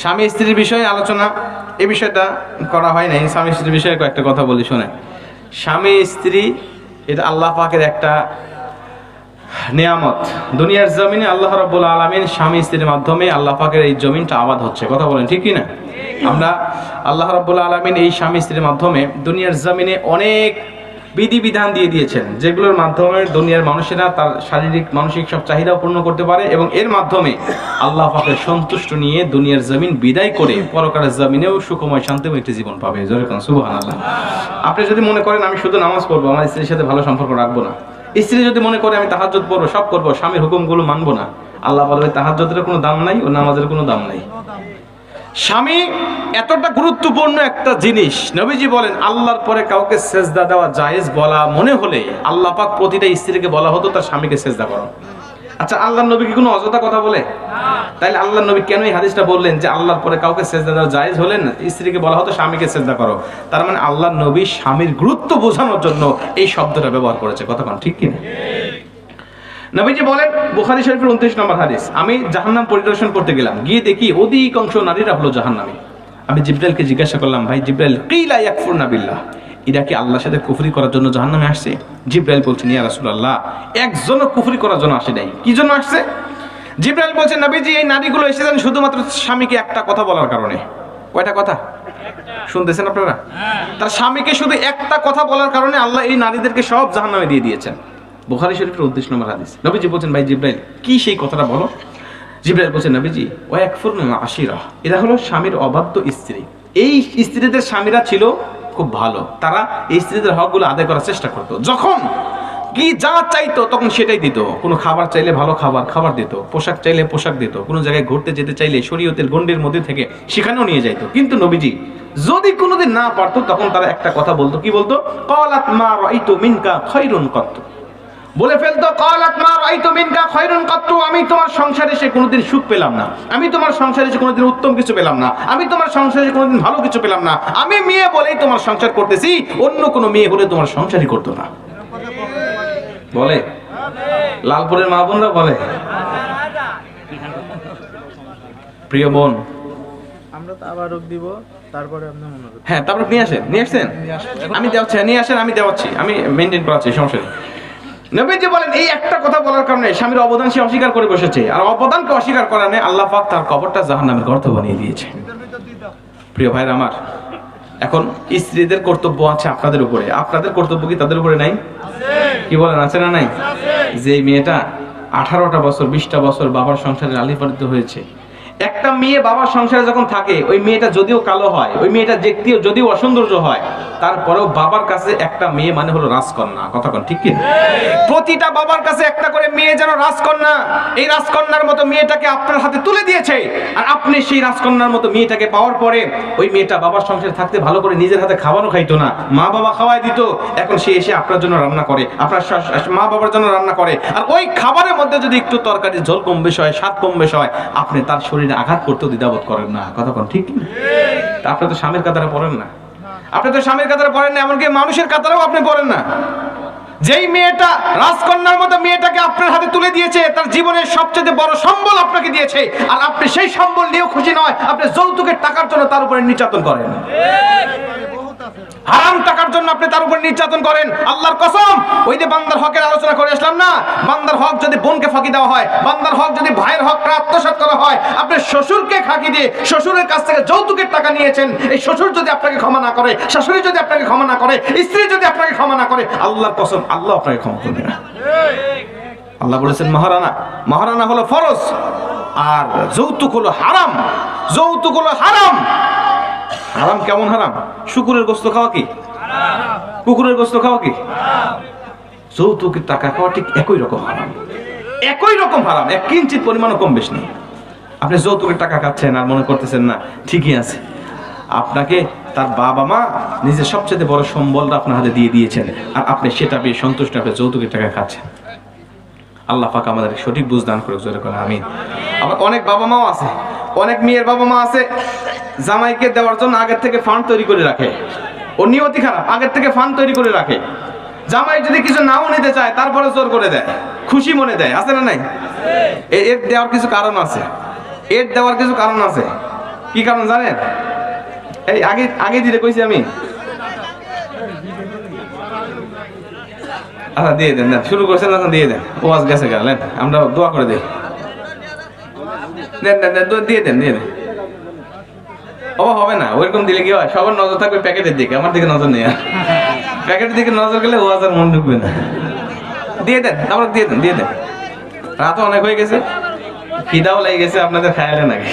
স্বামী স্ত্রীর বিষয়ে আলোচনা, এ বিষয়টা করা হয় নাই। স্বামী স্ত্রীর বিষয়ে কয়েকটা কথা বলি, শোনে। স্বামী স্ত্রী, এটা আল্লাহ পাকের একটা নিয়ামত। দুনিয়ার জমিনে আল্লাহ রাব্বুল আলামিন স্বামী স্ত্রীর মাধ্যমে আল্লাহ পাকের এই জমিনটা আবাদ হচ্ছে। কথা বলেন, ঠিক না? আমরা আল্লাহ রাব্বুল আলামিন এই স্বামী স্ত্রীর মাধ্যমে দুনিয়ার জমিনে অনেক বিধিবিধান দিয়ে দিয়েছেন, যেগুলোর মাধ্যমে দুনিয়ার মানুষেরা তার শারীরিক, মানসিক সব চাহিদা পূর্ণ করতে পারে এবং এর মাধ্যমে আল্লাহ পাকের সন্তুষ্ট নিয়ে দুনিয়ার জমিন বিদায় করে পরকারের জমিনেও সুখময়, শান্তিময় একটি জীবন পাবে। যেরকম সুবহানাল্লাহ। আপনি যদি মনে করেন, আমি শুধু নামাজ পড়ব, আমার স্ত্রীর সাথে ভালো সম্পর্ক রাখব না। স্ত্রী যদি মনে করে, আমি তাহাজ্জুদ পড়ব, সব করব, স্বামীর হুকুমগুলো মানবো না। আল্লাহ বলবে তাহাজ্জুদের কোনো দাম নাই, ও নামাজের কোনো দাম নাই। স্বামী এতটা গুরুত্বপূর্ণ একটা জিনিস। নবীজি বলেন, আল্লাহর পরে কাউকে সেজদা দেওয়া জায়েজ বলা মনে হলে আল্লাহ পাক প্রতিটা স্ত্রীকে বলা হতো তার স্বামীকে সেজদা করো। আচ্ছা আল্লাহর নবী কি কোনো অযথা কথা বলে? তাইলে আল্লাহর নবী কেন এই হাদিসটা বললেন যে, আল্লাহর পরে কাউকে সেজদা দেওয়া জায়েজ হলেন স্ত্রীকে বলা হতো স্বামীকে সেজদা করো তার মানে আল্লাহর নবী স্বামীর গুরুত্ব বোঝানোর জন্য এই শব্দটা ব্যবহার করেছে। কথা ঠিক কিনা? নবীজি বলেন বুখারি শরীফের উনত্রিশ নম্বর হাদিস আমি জাহান্নাম পরিদর্শন করতে গেলাম গিয়ে দেখি অধিকাংশ নারীরা হলো জাহান্নামী। আমি জিব্রাইলকে জিজ্ঞাসা করলাম ভাই জিব্রাইল কিলা ইয়াকফুরনা বিল্লাহ? এরা কি আল্লাহর সাথে কুফরি করার জন্য জাহান্নামে আসছে? জিব্রাইল বলছেন ইয়া রাসূলুল্লাহ একজনও কুফরি করার জন্য আসে নাই। কি জন্য আসছে? জিব্রাইল বলছেন নবীজি এই নারীগুলো এসেছেন শুধুমাত্র স্বামীকে একটা কথা বলার কারণে। কয়টা কথা? শুনতেছেন আপনারা? তার স্বামীকে শুধু একটা কথা বলার কারণে আল্লাহ এই নারীদেরকে সব জাহান্নামে দিয়ে দিয়েছেন। বুখারী শরীফের উদ্দেশ নম্বর হাদিস। নবীজি বলছেন, ভাই জিব্রাইল, কি সেই কথাটা বলো? জিব্রাইল বলছেন, নবীজি ও এক আশিরা এরা হলো স্বামীর অবাধ্য স্ত্রী। এই স্ত্রীদের স্বামীরা ছিল খুব ভালো। তারা এই স্ত্রীদের হকগুলো আদায় করার চেষ্টা করতো। যখন কি যা চাইতো, তখন সেটাই দিত। কোনো খাবার চাইলে ভালো খাবার খাবার দিত। পোশাক চাইলে পোশাক দিত। কোনো জায়গায় ঘুরতে যেতে চাইলে শরীয়তের গণ্ডির মধ্যে থেকে সেখানেও নিয়ে যাইতো। কিন্তু নবীজি, যদি কোনোদিন না পারতো, তখন তারা একটা কথা বলতো। কি বলতো? কলাত মা রাইতু মিনকা খৈরুন কত্ত। বলে ফেলতো কলাত মা রাইতু মিনকা খৈরুন কত্ত আমি তোমার সংসারে সে কোনোদিন সুখ পেলাম না। আমি তোমার সংসারে সে কোনোদিন উত্তম কিছু পেলাম না। আমি তোমার সংসারে কোনোদিন ভালো কিছু পেলাম না। আমি মেয়ে বলেই তোমার সংসার করতেছি অন্য কোনো মেয়ে হলে তোমার সংসারই করতো না। বলে? লালপুরের মা বোনরা বলে? প্রিয় বোন। আমরা তো আবার দিব তারপরে আপনি মনে হ্যাঁ তারপরে নিয়ে আসেন নিয়ে আসছেন? আমি দেওয়াচ্ছি হ্যাঁ, নিয়ে আসেন আমি দেওয়াচ্ছি আমি মেনটেন করাচ্ছি সমস্যা নেই। নবীজি বলেন, এই একটা কথা বলার কারণে স্বামীর অবদান সে অস্বীকার করে বসেছে। আর অবদানকে অস্বীকার করার আল্লাহ পাক তার কবরটা জাহান্নামের গর্ত বানিয়ে দিয়েছে। প্রিয় ভাইরা আমার, এখন স্ত্রীদের কর্তব্য আছে আপনাদের উপরে। আপনাদের কর্তব্য কি তাদের উপরে নাই? কি বলেন, আছে না নাই? যে মেয়েটা আঠারোটা বছর, বিশটা বছর বাবার সংসারে আলিপালিত হয়েছে একটা মেয়ে বাবার সংসারে যখন থাকে, ওই মেয়েটা যদিও কালো হয়, ওই মেয়েটা দেখতেও যদিও অসৌন্দর্য হয়, তারপরেও বাবার কাছে একটা মেয়ে মানে হলো রাজকন্যা। কথা ঠিক কি? প্রতিটা বাবার কাছে একটা করে মেয়ে যেন রাজকন্যা, এই রাজকন্যার মতো মেয়েটাকে আপনার হাতে তুলে দিয়েছে। আর আপনি সেই রাজকন্যার মতো মেয়েটাকে পাওয়ার পরে, ওই মেয়েটা বাবার সংসারে থাকতে ভালো করে নিজের হাতে খাবারও খাইতো না, মা বাবা খাওয়াই দিত। এখন সে এসে আপনার জন্য রান্না করে, আপনার মা বাবার জন্য রান্না করে। আর ওই খাবারের মধ্যে যদি একটু তরকারি ঝোল কম বেশি হয়, স্বাদ কম বেশি হয়, আপনি তার শরীরে আঘাত করতেও দ্বিধাবোধ করেন না। কথা কোন ঠিক তা আপনি তো স্বামীর কাতারে পড়েন না। আপনি তো স্বামীর কাতারে পড়েন না এমনকি মানুষের কাতারেও আপনি পড়েন না। যেই মেয়েটা রাজকন্যার মতো মেয়েটাকে আপনার হাতে তুলে দিয়েছে তার জীবনের সবচেয়ে বড় সম্বল আপনাকে দিয়েছে আর আপনি সেই সম্বল নিয়েও খুশি নয় আপনি যৌতুকের টাকার জন্য তার উপরে নির্যাতন করেন। হারাম টাকার জন্য আপনি তার উপর নির্যাতন করেন। আল্লাহর কসম ওই যে বান্দার হকের আলোচনা করে আসলাম না? বান্দার হক যদি বোনকে ফাঁকি দেওয়া হয় বান্দার হক যদি ভাইয়ের হক আত্মসাৎ করা হয়। আপনি শ্বশুরকে ফাঁকি দিয়ে শ্বশুরের কাছ থেকে যৌতুকের টাকা নিয়েছেন, এই শ্বশুর যদি আপনাকে ক্ষমা না করে, শাশুড়ি যদি আপনাকে ক্ষমা না করে, স্ত্রী যদি আপনাকে ক্ষমা না করে, আল্লাহর কসম, আল্লাহ আপনাকে ক্ষমা করবে না। আল্লাহ বলেছেন, মহারানা মহারানা হলো ফরজ, আর যৌতুক হলো হারাম। যৌতুক হলো হারাম। হারাম কেমন হারাম? শুকুরের গোস্ত খাওয়া কি? কুকুরের গোস্ত খাওয়া কি? যৌতুকের টাকা খাওয়া ঠিক একই রকম হারাম। একই রকম হারাম, এক কিঞ্চিত পরিমাণও কম বেশ নেই। আপনি যৌতুকের টাকা খাচ্ছেন আর মনে করতেছেন, না, ঠিকই আছে। আপনাকে তার বাবা মা নিজের সবচেয়ে বড় সম্বলটা আপনার হাতে দিয়ে দিয়েছেন আর আপনি সেটা পেয়ে সন্তুষ্ট আপনি যৌতুকের টাকা খাচ্ছেন। আল্লাহ পাক আমাদের সঠিক বুঝ দান করে জোরে করে আমি আবার অনেক বাবা মাও আছে, অনেক মেয়ের বাবা মা আছে, জামাইকে দেওয়ার জন্য আগের থেকে ফান্ড তৈরি করে রাখে। ও নিয়তি খারাপ, আগের থেকে ফান্ড তৈরি করে রাখে। জামাই যদি কিছু নাও নিতে চায়, তারপরে জোর করে দেয়, খুশি মনে দেয়, আছে না নাই? এর দেওয়ার কিছু কারণ আছে। এর দেওয়ার কিছু কারণ আছে। কি কারণ জানেন? এই আগে আগে দিলে কইছি আমি। আচ্ছা দিয়ে দেন দেন, শুরু করছেন তখন দিয়ে দেন। ওয়াজ গেছে গেলেন আমরা দোয়া করে দিই। দেন দেন দিয়ে দেন দিয়ে দেন। ও, হবে না, ওইরকম দিলে কি হয়? সবার নজর থাকবে প্যাকেটের দিকে, আমার দিকে নজর নেই প্যাকেটের দিকে নজর গেলে ওয়াজ আর মন ঢুকবে না। দিয়ে দেন তারপর দিয়ে দেন দিয়ে দেন। রাত অনেক হয়ে গেছে। খিদাও লেগে গেছে আপনাদের খায়ালে নাকি?